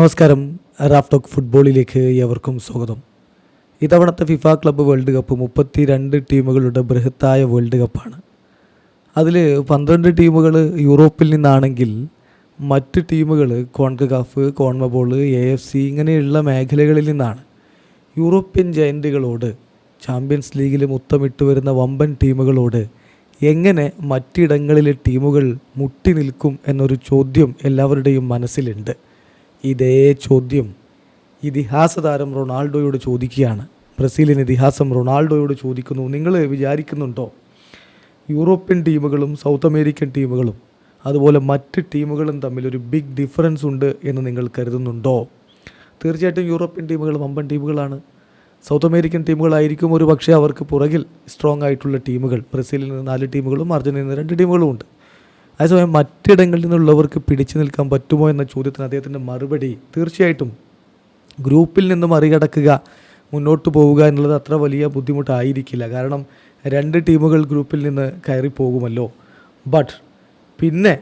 നമസ്കാരം. റാഫ്ടോക്ക് ഫുട്ബോളിലേക്ക് ഏവർക്കും സ്വാഗതം. ഇത്തവണത്തെ ഫിഫ ക്ലബ്ബ് വേൾഡ് കപ്പ് മുപ്പത്തി രണ്ട് ടീമുകളുടെ ബൃഹത്തായ വേൾഡ് കപ്പാണ്. അതിൽ പന്ത്രണ്ട് ടീമുകൾ യൂറോപ്പിൽ നിന്നാണെങ്കിൽ മറ്റ് ടീമുകൾ CONCACAF CONMEBOL A F C ഇങ്ങനെയുള്ള മേഖലകളിൽ നിന്നാണ്. യൂറോപ്യൻ ജയന്റുകളോട് ചാമ്പ്യൻസ് ലീഗിൽ മുത്തമിട്ട് വരുന്ന വമ്പൻ ടീമുകളോട് എങ്ങനെ മറ്റിടങ്ങളിലെ ടീമുകൾ മുട്ടി നിൽക്കും എന്നൊരു ചോദ്യം എല്ലാവരുടെയും മനസ്സിലുണ്ട്. ഇതേ ചോദ്യം ഇതിഹാസ താരം റൊണാൾഡോയോട് ചോദിക്കുകയാണ്. ബ്രസീലിൻ ഇതിഹാസം റൊണാൾഡോയോട് ചോദിക്കുന്നു. നിങ്ങൾ വിചാരിക്കുന്നുണ്ടോ? യൂറോപ്യൻ ടീമുകളും സൗത്ത് അമേരിക്കൻ ടീമുകളും അതുപോലെ മറ്റ് ടീമുകളും തമ്മിൽ ഒരു ബിഗ് ഡിഫറൻസ് ഉണ്ട് എന്ന് നിങ്ങൾ കരുതുന്നുണ്ടോ? തീർച്ചയായിട്ടും യൂറോപ്യൻ ടീമുകൾ വമ്പൻ ടീമുകളാണ്. സൗത്ത് അമേരിക്കൻ ടീമുകളായിരിക്കും ഒരു പക്ഷേ അവർക്ക് പുറകിൽ സ്ട്രോങ് ആയിട്ടുള്ള ടീമുകൾ. ബ്രസീലിൽ നിന്ന് നാല് ടീമുകളും അർജന്റീനയിൽ നിന്ന് രണ്ട് ടീമുകളും ഉണ്ട്. അതേസമയം മറ്റിടങ്ങളിൽ നിന്നുള്ളവർക്ക് പിടിച്ചു നിൽക്കാൻ പറ്റുമോ എന്ന ചോദ്യത്തിന് അദ്ദേഹത്തിന്റെ മറുപടി തീർച്ചയായിട്ടും ഗ്രൂപ്പിൽ നിന്ന് മറികടക്കുക മുന്നോട്ട് പോവുക എന്നുള്ളത് അത്ര വലിയ ബുദ്ധിമുട്ടായിരിക്കില്ല. കാരണം രണ്ട് ടീമുകൾ ഗ്രൂപ്പിൽ നിന്ന് കയറി പോകുമല്ലോ. ബട്ട് പിന്നെ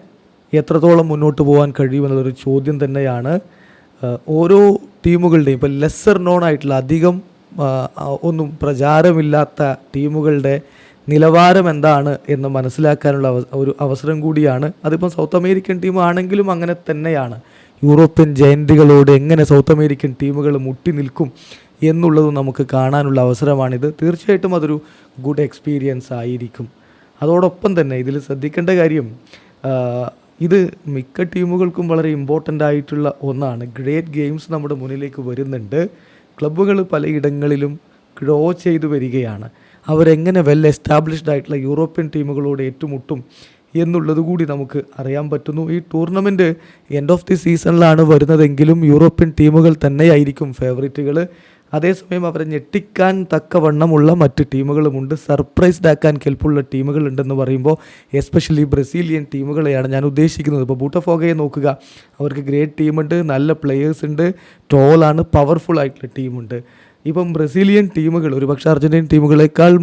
എത്രത്തോളം മുന്നോട്ട് പോകാൻ കഴിയുമെന്നുള്ളൊരു ചോദ്യം തന്നെയാണ് ഓരോ ടീമുകളുടെയും ഇപ്പോൾ ലെസ്സർ നോൺ ആയിട്ടുള്ള അധികം ഒന്നും പ്രചാരമില്ലാത്ത ടീമുകളുടെ നിലവാരം എന്താണ് എന്ന് മനസ്സിലാക്കാനുള്ള ഒരു അവസരം കൂടിയാണ്. അതിപ്പം സൗത്ത് അമേരിക്കൻ ടീം ആണെങ്കിലും അങ്ങനെ തന്നെയാണ്. യൂറോപ്യൻ ജയന്റുകളോട് എങ്ങനെ സൗത്ത് അമേരിക്കൻ ടീമുകൾ മുട്ടി നിൽക്കും എന്നുള്ളത് നമുക്ക് കാണാനുള്ള അവസരമാണിത്. തീർച്ചയായിട്ടും അതൊരു ഗുഡ് എക്സ്പീരിയൻസ് ആയിരിക്കും. അതോടൊപ്പം തന്നെ ഇതിൽ ശ്രദ്ധിക്കേണ്ട കാര്യം ഇത് മിക്ക ടീമുകൾക്കും വളരെ ഇമ്പോർട്ടന്റ് ആയിട്ടുള്ള ഒന്നാണ്. ഗ്രേറ്റ് ഗെയിംസ് നമ്മുടെ മുന്നിലേക്ക് വരുന്നുണ്ട്. ക്ലബ്ബുകൾ പലയിടങ്ങളിലും ഗ്രോ ചെയ്തു വരികയാണ്. അവരെങ്ങനെ വെൽ എസ്റ്റാബ്ലിഷ്ഡ് ആയിട്ടുള്ള യൂറോപ്യൻ ടീമുകളോട് ഏറ്റുമുട്ടും എന്നുള്ളത് കൂടി നമുക്ക് അറിയാൻ പറ്റുന്നു. ഈ ടൂർണമെന്റ് എൻഡ് ഓഫ് ദി സീസണിലാണ് വരുന്നതെങ്കിലും യൂറോപ്യൻ ടീമുകൾ തന്നെയായിരിക്കും ഫേവറേറ്റുകൾ അതേസമയം അവരെ ഞെട്ടിക്കാൻ തക്കവണ്ണമുള്ള മറ്റ് ടീമുകളുമുണ്ട് സർപ്രൈസ്ഡ് ആക്കാൻ കെൽപ്പുള്ള ടീമുകളുണ്ടെന്ന് പറയുമ്പോൾ എസ്പെഷ്യലി ബ്രസീലിയൻ ടീമുകളെയാണ് ഞാൻ ഉദ്ദേശിക്കുന്നത്. ഇപ്പോൾ ബൂട്ടഫോഗയെ നോക്കുക. അവർക്ക് ഗ്രേറ്റ് ടീമുണ്ട് നല്ല പ്ലെയേഴ്സ് ഉണ്ട് ടോളാണ് പവർഫുൾ ആയിട്ടുള്ള ടീമുണ്ട് ഇപ്പം ബ്രസീലിയൻ ടീമുകൾ ഒരുപക്ഷെ അർജന്റീൻ ടീമുകളേക്കാൾ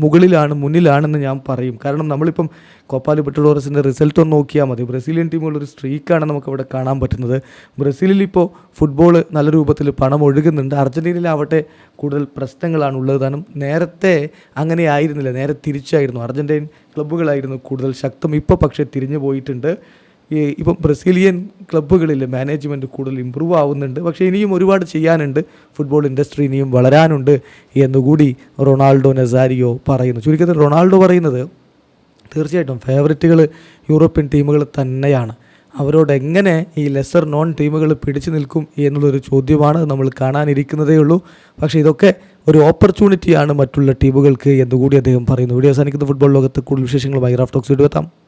മുകളിലാണ് മുന്നിലാണെന്ന് ഞാൻ പറയും. കാരണം നമ്മളിപ്പം കോപ്പാലി ലിബർട്ടഡോറസിന്റെ റിസൾട്ട് ഒന്ന് നോക്കിയാൽ മതി. ബ്രസീലിയൻ ടീമുകൾ ഒരു സ്ട്രീക്കാണ് നമുക്ക് അവിടെ കാണാൻ പറ്റുന്നത്. ബ്രസീലിൽ ഇപ്പോൾ ഫുട്ബോൾ നല്ല രൂപത്തിൽ പണം ഒഴുകുന്നുണ്ട്. അർജന്റീനയിലാവട്ടെ കൂടുതൽ പ്രശ്നങ്ങളാണ് ഉള്ളത്. കാരണം നേരത്തെ അങ്ങനെ ആയിരുന്നില്ല. നേരെ തിരിച്ചായിരുന്നു. അർജന്റീൻ ക്ലബ്ബുകളായിരുന്നു കൂടുതൽ ശക്തം. ഇപ്പോൾ പക്ഷേ തിരിഞ്ഞു പോയിട്ടുണ്ട്. ഈ ഇപ്പം ബ്രസീലിയൻ ക്ലബ്ബുകളിൽ മാനേജ്മെന്റ് കൂടുതൽ ഇമ്പ്രൂവ് ആവുന്നുണ്ട്. പക്ഷേ ഇനിയും ഒരുപാട് ചെയ്യാനുണ്ട്. ഫുട്ബോൾ ഇൻഡസ്ട്രി ഇനിയും വളരാനുണ്ട് എന്നുകൂടി റൊണാൾഡോ നസാരിയോ പറയുന്നു. ചുരുക്കത്തിൽ റൊണാൾഡോ പറയുന്നത് തീർച്ചയായിട്ടും ഫേവററ്റുകൾ യൂറോപ്യൻ ടീമുകൾ തന്നെയാണ്. അവരോട് എങ്ങനെ ഈ ലെസർ നോൺ ടീമുകൾ പിടിച്ചു നിൽക്കും എന്നുള്ളൊരു ചോദ്യമാണ് നമ്മൾ കാണാനിരിക്കുന്നതേ ഉള്ളൂ. പക്ഷേ ഇതൊക്കെ ഒരു ഓപ്പർച്യൂണിറ്റിയാണ് മറ്റുള്ള ടീമുകൾക്ക് എന്നുകൂടി അദ്ദേഹം പറയുന്നു. വീഡിയോ അവസാനിക്കുന്ന. ഫുട്ബോൾ ലോകത്ത് കൂടുതൽ വിശേഷങ്ങളുമായി റാഫ്റ്റോക്സ് വീഡിയോ എത്താം.